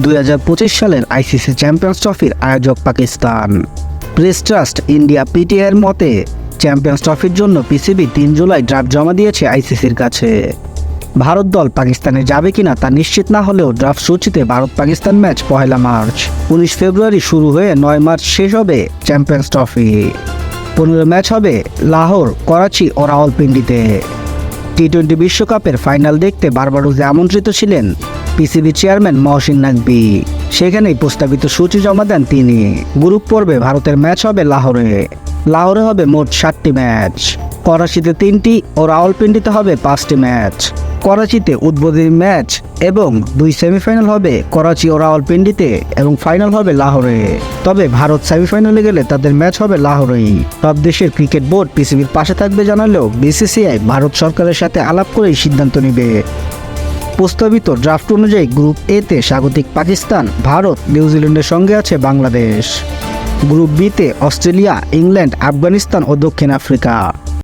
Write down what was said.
দুই হাজার পঁচিশ সালের আইসিসি চ্যাম্পিয়ন্স ট্রফির আয়োজক পাকিস্তান। প্রেস ট্রাস্ট ইন্ডিয়া পিটিআইয়ের মতে, চ্যাম্পিয়ন্স ট্রফির জন্য পিসিবি তিন জুলাই ড্রাফট জমা দিয়েছে আইসিসির কাছে। ভারত দল পাকিস্তানে যাবে কিনা তা নিশ্চিত না হলেও ড্রাফট সূচিতে ভারত পাকিস্তান ম্যাচ পহেলা মার্চ, উনিশ ফেব্রুয়ারি শুরু হয়ে নয় মার্চ শেষ হবে চ্যাম্পিয়ন্স ট্রফি। পনেরো ম্যাচ হবে লাহোর, করাচি ও রাওয়ালপিন্ডিতে। টি টোয়েন্টি বিশ্বকাপের ফাইনাল দেখতে বারবারোজে আমন্ত্রিত ছিলেন পিসিবি চেয়ারম্যান মহসিন নাকবি। সেখানেই প্রস্তাবিত সূচি জমা দেন তিনি। গ্রুপ পর্বে ভারতের ম্যাচ হবে লাহোরে। লাহোরে হবে মোট সাতটি ম্যাচ। করাচিতে তিনটি ও রাওয়ালপিন্ডিতে হবে পাঁচটি ম্যাচ। করাচিতে উদ্বোধনী ম্যাচ এবং দুই সেমিফাইনাল হবে করাচি ও রাওয়ালপিন্ডিতে এবং ফাইনাল হবে লাহোরে। তবে ভারত সেমিফাইনালে গেলে তাদের ম্যাচ হবে লাহোরেই। সব দেশের ক্রিকেট বোর্ড পিসিবির পাশে থাকবে জানালেও বিসিসিআই ভারত সরকারের সাথে আলাপ করেই সিদ্ধান্ত নেবে। প্রস্তাবিত ড্রাফট অনুযায়ী গ্রুপ এতে স্বাগতিক পাকিস্তান, ভারত নিউজিল্যান্ডের সঙ্গে আছে বাংলাদেশ। গ্রুপ বিতে অস্ট্রেলিয়া, ইংল্যান্ড, আফগানিস্তান ও দক্ষিণ আফ্রিকা।